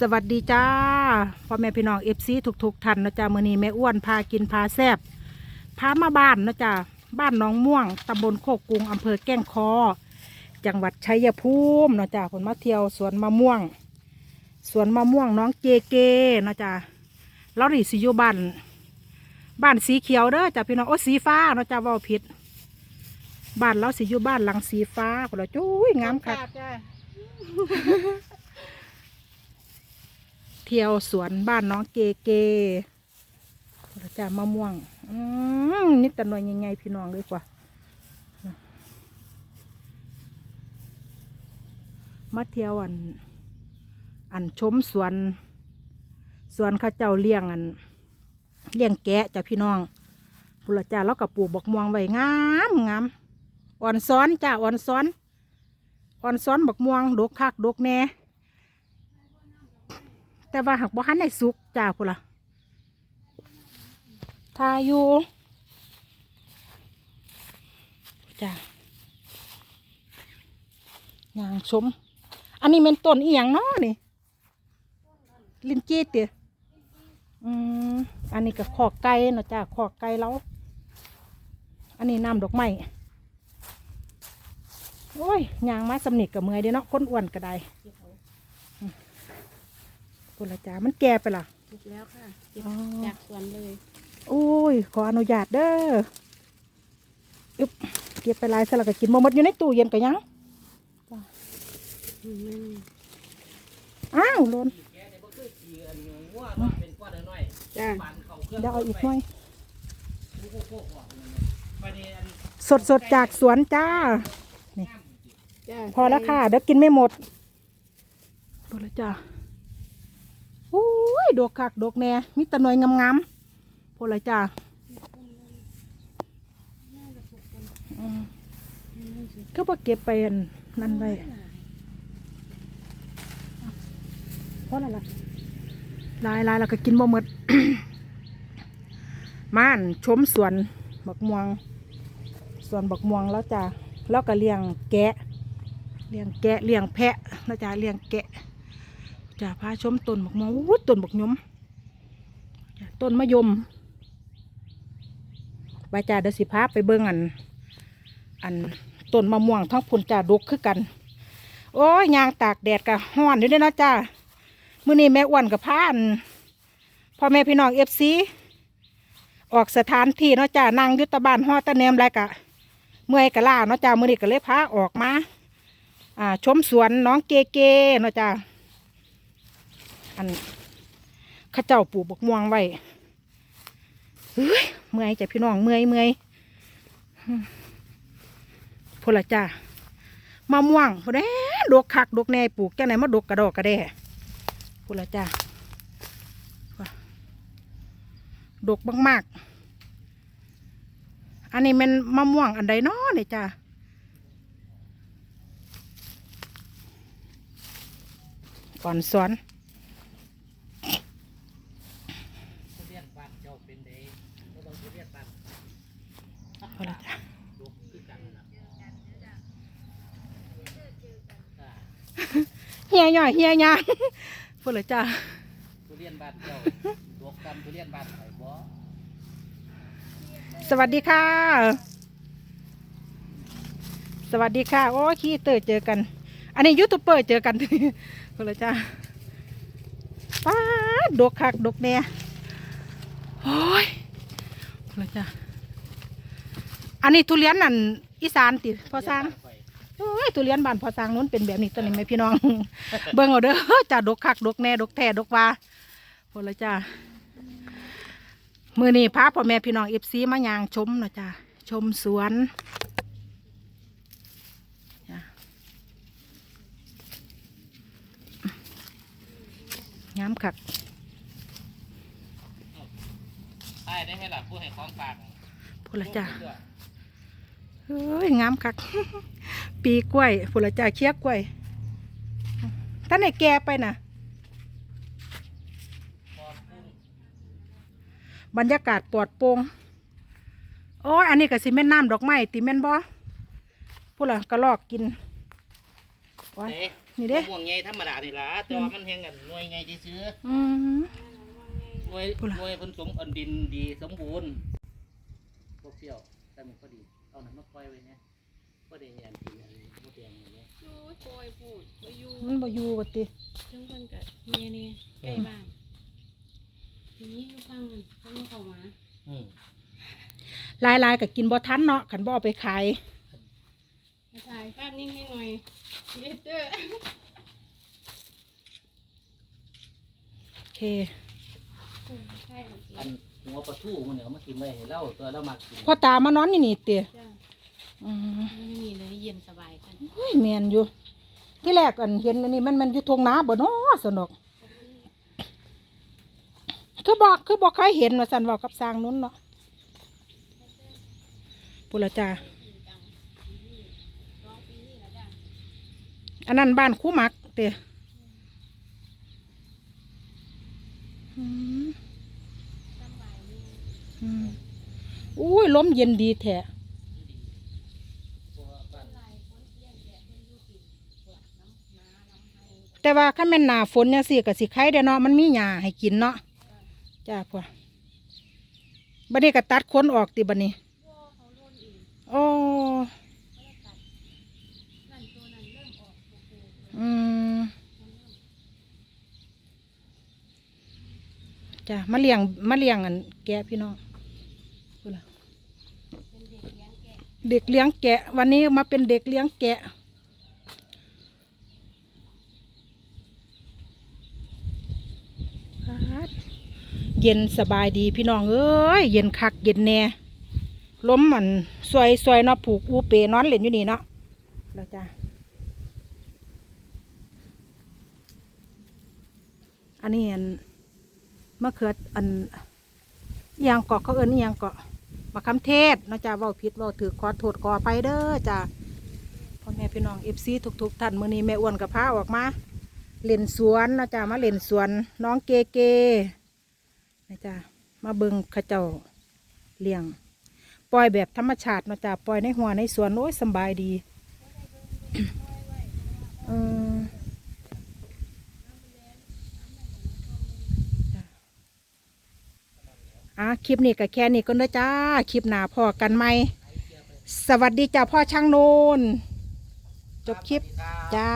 สวัสดีจ้าพ่อแม่พี่น้องเอฟซีทุกๆท่านนะจ๊ะมือนี้แม่อ้วนพากินพาแซบพามาบ้านนะจ๊ะบ้านหน้องม่วงตำบลโคกกุงอำเภอแก้งคอ จังหวัดชัยภูมินะจ๊ะคนมาเที่ยวสวนมะม่วง สวนมะม่วงน้องเจเกนะจ๊ะเราดิสิอยู่บ้านบ้านสีเขียวเด้อจ้ะพี่น้องโอ้สีฟ้านะจ๊ะว่าผิด บ้านเราสิอยู่บ้านหลังสีฟ้าคนละจุ้ยงามค่ะ ที่ยวสวนบ้านน้องเกเกเราจะมะม่วง อืมนี่แต่หน่วยยังไงพี่น้องเลยกว่า มาเที่ยวอัน อันชมสวน สวนข้าเจ้าเลี้ยงอัน เลี้ยงแกะจ้ะพี่น้องพุละจ้าแล้วกับปลูกบอกม่วงไว้งามงามอ่อนซ้อนจ้าอ่อนซ้อนอ่อนซ้อนบักม่วงดกคักดกแหน่ แต่ว่าหักบ่ทันได้สุกจ้าพุ่นล่ะทาอยู่จ้ายางชม อันนี้เป็นต้นอีหยังเนาะนี่ลินจีเตียอืมอันนี้ก็ขอกไก่เนาะจ้าขอกไก่แล้วอันนี้น้ำดอกไม้โอ้ยยางไมาสำนิกกับเมื่อยเด้เนาะคนอ้วนก็ได้ พุ่นละจ้ามันแก่ไปล่ะ ถูกแล้วค่ะเก็บอ๋อ จากสวนเลยโอ้ย ขออนุญาตเด้ออึบเก็บไปหลายสลักก็กินบ่หมดอยู่ในตู้เย็นก็ยังอืมอ้าวหลนจ้าเดี๋ยวเอาอีกหน่อยสดสดๆจากสวนจ้า จ้าพอแล้วค่ะ เดี๋ยวกินไม่หมดพอแล้วจ้าโอ้ ยดอกคักดอกแน่มีแตะหน่วยงามๆพอล้วจ้าอืมก็บ่เก็บไปนนั่นไว้พอแล้วล่ะลายลายแล้วก็กินบ่หมดม่านชมสวนบักม่วงสวนบักม่วงแล้วจ้าแล้วก็เลี้ยงแกะเลี้ยงแกะเลี้ยงแพะนะจ๊ะเลี้ยงแกะ จะพาชมต้นบักม่วงอู้ต้นบักยมต้นมะยมไปจ้าเดสิพาไปเบิ่งอัน อันต้นมะม่วงทั้งพุ่นจ้าดกคือกัน โอ้ยยางตากแดดกะห้อนอยู่ด้อเนะจ้ามื้อนี้แม่อ้วนกับพานพ่อแม่พี่น้องเอฟซีออกสถานที่เนาะจ้านั่งยุตบานฮอตะแนมไรกะ เมื่อยกะล่าเนาะจ้ามื้อนี้ก็เลยพาออกมา อ่า ชมสวนน้องเกเกเนาะจ้า อันข้าเจ้าปลูกบกม่วงไว้เฮ้ยเมื่อยจ้ะพี่น้องเมื่อยเมื่อยพละจ้ามะม่วงพนแน่ดกคักดกแน่ปลูกจังไหนมาดกกระดอกกระแด่พละจ้าดกมากๆ อันนี้เป็นมะม่วงอันใดนาะเนี่ยจ้าก่อนสวน ทุเรียนบ้านเจ้าเป็นเดย์ก็ต้องทุเรียนบ้าน เอาละจ้ะ ลูกคือกันนะอ่า เฮียหน่อยเฮียยางพูดเลยจ้าทุเรียนบ้านเจ้าลูกกันทุเรียนบ้านไผ่บ่สวัสดีค่ะ สวัสดีค่ะ โอ้ขี้เตอเจอกัน อันนี้ยูทูบเบอร์เจอกันพูดเลยจ้าป้าดดกคักดกแน่โอ้ยพูดเลยจ้าอันนี้ทุเรียนนั่นอีสานติพอสร้าง ไผ่โอ้ยทุเรียนบ้านพอสร้างนู้นเป็นแบบนี้ตัวนี้ไหมพี่น้อง เบิ่งเอาเด้อจ้าดกคักดกแน่ดกแท้ดกว่าพูดเลยจ้ามือนี้พาพ่อแม่พี่น้องเอฟซีมายางชมเนาะจ้าชมสวนจ้ะงามคักใช่ได้ไหมล่ะผู้ให้ของฝากพูดเลยจ้าเฮ้ยงามคัก ปีกล้วยพูดเลยจ้าเคียกกล้วยท่านไหนแก่ไปน่ะบรรยากาศปลอดโปร่งโอ้ยอันนี้ก็สิแม่นน้ำดอกไม้ติแม่นบ่พูดละกระลอกกินโอ้ยเอ๊ะนี่เด้มะม่วงใหญ่ธรรมดานี่ล่ะแต่ว่ามันแห้งกันหน่วยใหญ่ซื่ออืมๆหน่วยพูดล่ะหน่วยเพิ่นสมอันดินดีสมบูรณ์บ่เปรี้ยวแต่มันพอดีเอาน้ำมาปล่อยไว้เนี่ย พอดีอันที่อันบ่แดงอย่างเงี้ยโอ้ยโอยพูดบ่อยู่มันบ่อยู่บ่ติถึงเพิ่นก็เมียนี่ใกล้บ้านทีนี้อยู่ฟังมันเพิ่นมาเข้ามาอืมหลายๆก็กินบ่ทันเนาะคันบ่เอาไปขายมาถ่ายภาพนิ่งให้หน่อยเด็ดเด้อโอเคใช่ของจริงอันหัวปลาทูมันเนี่ยเอามากินไว้ให้เราตัวเรามักกิน พ่อตามานอนนี่นี่ติจ้า อืมไม่มีเลยเย็นสบายกันเฮ้ยแมนอยู่ ที่แรกอันเห็นอันนี้มันมันอยู่ทงนาบ่เนาะสนุกคือบอกคือบอกเคยเห็นว่าสันเว่ากับสร้างนู้นเนาะปุระจาอันนั้นบ้านคู่มักเตะอุ้ยลมเย็นดีแท้ แต่ว่าถ้าแม่นหนาฝนเนี่ยสิกับสิไข่เด้เนาะมันมีหญ้าให้กินเนาะจ้าพ่อบัดนี้ก็ตัดขนออกติบัดนี้โอ้อืมจ้ามาเลี้ยงมาเลี้ยงอันแกะพี่น้องเด็กเลี้ยงแกะ วันนี้มาเป็นเด็กเลี้ยงแกะ ครับ เย็นสบายดีพี่น้องเอ้ยเย็นคักเย็นแน่ล้มมันสวยสวยๆเนาะผูกอูเปนอนเล่นอยู่นี่เนาะแล้วจ้าอันนี้อันมะเขืออันเอียงเกาะเขาเอิ้นเอียงเกาะมะคำเทศเนาะจ้าเว้าผิดเว้าถือขอโทษขอไปเด้อจ้าพ่อแม่พี่น้องเอฟซีทุกๆท่านมื้อนี้แม่อ้วนกับพาออกมาเล่นสวนเนาะจ้ามาเล่นสวนน้องเกเก นะจ้ามาเบิงขาเจ้าเลี้ยง ปล่อยแบบธรรมชาตินะจ้าปล่อยในหัวในสวนโอ้ยสบายดีเอออะคลิปนี้ก็แค่นี้ก็เด้อจ้า คลิปหน้าพอกันไหม สวัสดีจ้าพ่อช่างโนนจบคลิปจ้า